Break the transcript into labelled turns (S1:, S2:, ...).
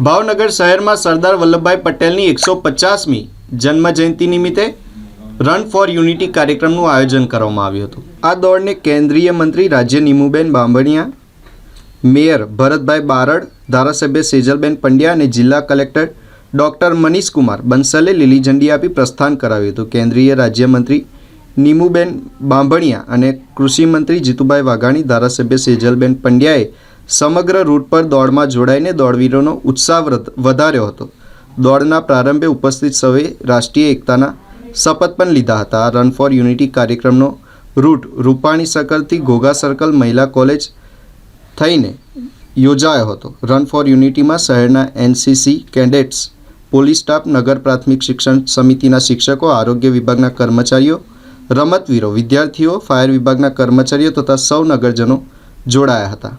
S1: ભાવનગર શહેરમાં સરદાર વલ્લભભાઈ પટેલની એકસો પચાસમી જન્મજયંતિ નિમિત્તે રન ફોર યુનિટી કાર્યક્રમનું આયોજન કરવામાં આવ્યું હતું. આ દોડને કેન્દ્રીય મંત્રી રાજ્ય નીમુબેન બાંભણિયા, મેયર ભરતભાઈ બારડ, ધારાસભ્ય સેજલબેન પંડ્યા અને જિલ્લા કલેક્ટર ડૉક્ટર મનીષકુમાર બંસલે લીલી ઝંડી આપી પ્રસ્થાન કરાવ્યું હતું. કેન્દ્રીય રાજ્યમંત્રી નીમુબેન બાંભણિયા અને કૃષિમંત્રી જીતુભાઈ વાઘાણી, ધારાસભ્ય સેજલબેન પંડ્યાએ સમગ્ર રૂટ પર દોડમાં જોડાઈને દોડવીરોનો ઉત્સાહ વધ- વધાર્યો હતો. દોડના પ્રારંભે ઉપસ્થિત સૌએ રાષ્ટ્રીય એકતાના શપથ પણ લીધા હતા. રન ફોર યુનિટી કાર્યક્રમનો રૂટ રૂપાણી સર્કલથી ઘોઘા સર્કલ મહિલા કોલેજ થઈને યોજાયો હતો. રન ફોર યુનિટીમાં શહેરના એનસીસી કેડેટ્સ પોલીસ સ્ટાફ નગર પ્રાથમિક શિક્ષણ સમિતિના શિક્ષકો, આરોગ્ય વિભાગના કર્મચારીઓ, રમતવીરો, વિદ્યાર્થીઓ ફાયર વિભાગના કર્મચારીઓ તથા સૌ નગરજનો જોડાયા હતા.